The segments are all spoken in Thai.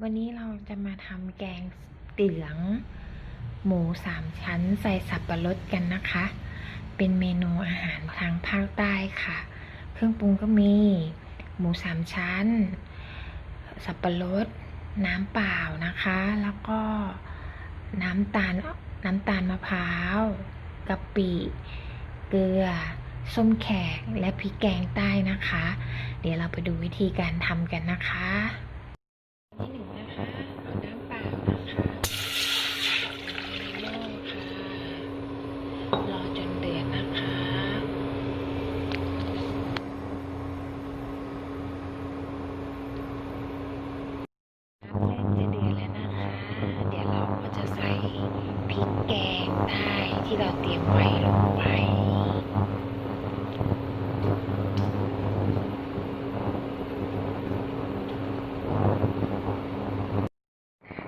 วันนี้เราจะมาทำแกงเหลือง หมูสามชั้นใส่สับปะรดกันนะคะ เป็นเมนูอาหารทางภาคใต้ค่ะ เครื่องปรุงก็มีหมูสามชั้น สับปะรด น้ำเปล่านะคะ แล้วก็น้ำตาลน้ำตาลมะพร้าวกะปิ เกลือ ส้มแขกและพริกแกงใต้นะคะ เดี๋ยวเราไปดูวิธีการทำกันนะคะที่หนึ่งนะคะเอาน้ำเปล่านะคะในหม้อค่ะ รอจนเดือดนะคะ น้ำแกงจะเดือดแล้วนะคะ เดี๋ยวเราก็จะใส่พริกแกงใต้ที่เราเตรียมไว้ลงไป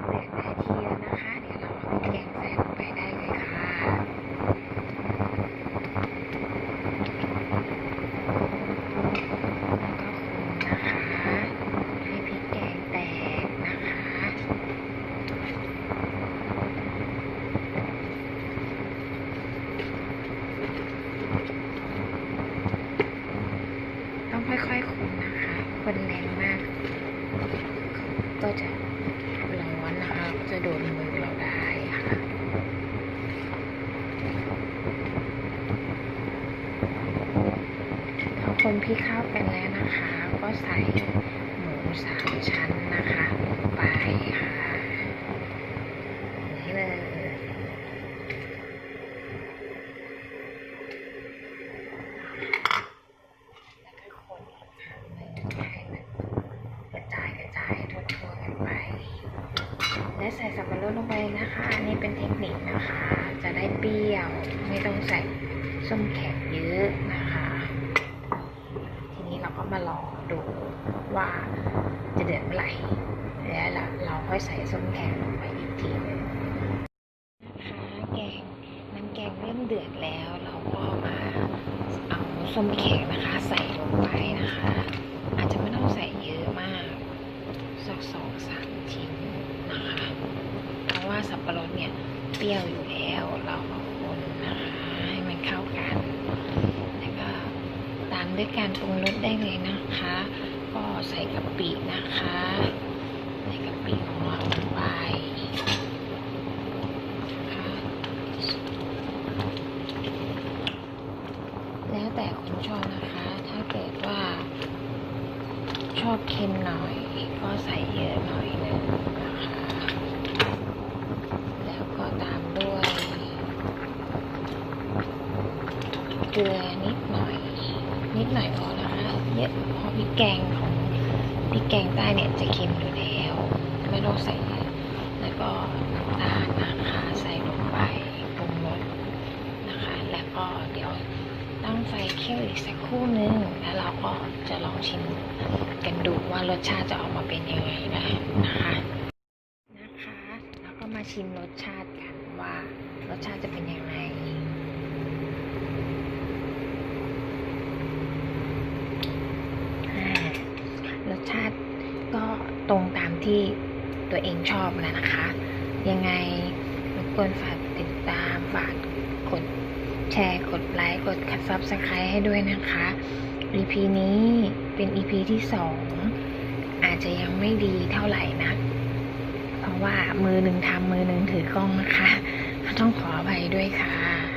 เดือดได้ที่แล้วนะคะ เดี๋ยวเราเอาพริกแกงใส่ลงไปได้เลยค่ะแล้วก็คนนะคะ ให้พริกแกงแตกนะคะ ต้องค่อยๆคนนะ คนแรงมาก ก็จะร้อนนะคะก็จะโดนมือเราได้ค่ะพอคนพี่เข้ากันแล้วนะคะ ก็ใส่หมูสามชั้นนะคะลงไปค่ะอย่างนี้เลย แล้วก็คนค่ะให้มันกระจายกระจายทั่วๆกันไป และใส่สับปะรดลงไปนะคะอันนี้เป็นเทคนิคนะคะ จะได้เปรี้ยว ไม่ต้องใส่ส้มแขกเยอะนะคะ ทีนี้เราก็มารอดูว่าจะเดือดเมื่อไหร่แล้วเราค่อยใส่ส้มแขกลงไปอีกทีนึงนะคะแกงน้ำแกงเริ่มเดือดแล้ว เราก็มาเอาส้มแขกนะคะ ใส่ลงไปนะคะ อาจจะไม่ต้องใส่เยอะมากสักสองสามชิ้นนะคะ เพราะว่า สับปะรดเนี่ยเปรี้ยวอยู่แล้วเราก็คนนะคะให้มันเข้ากัน แล้วก็ตามด้วยการปรุงรสได้เลยนะคะ ก็ใส่กะปินะคะ ใส่กะปิของเราลงไปแล้วแต่คนชอบนะคะ ถ้าเกิดว่าชอบเค็มหน่อย ก็ใส่เยอะหน่อยนึงนะคะ แล้วก็ตามด้วย เกลือนิดหน่อย นิดหน่อยพอนะคะเยอะเพราะพริกแกงของพริกแกงใต้เนี่ยจะเค็มอยู่แล้ว ไม่ต้องใส่แล้วก็น้ำตาลนะคะใส่ลงไปปรุงรสนะคะ แล้วก็เดี๋ยวตั้งไฟเคี่ยวอีกสักครู่นึงแล้วเราก็จะลองชิมกันดูว่ารสชาติจะออกมาเป็นยังไงนะนะคะนะคะ แล้วก็มาชิมรสชาติกันว่ารสชาติจะเป็นยังไง อ่ารสชาติก็ ตรงตามที่ตัวเองชอบแล้วนะคะ ยังไงรบกวนฝากติดตามฝากกดแชร์กดไลค์กดคัดซับสไครต์ให้ด้วยนะคะ EP นี้เป็น EP ที่สองอาจจะยังไม่ดีเท่าไหร่นะเพราะว่ามือหนึ่งทำมือหนึ่งถือกล้องนะคะ ต้องขออภัยด้วยค่ะ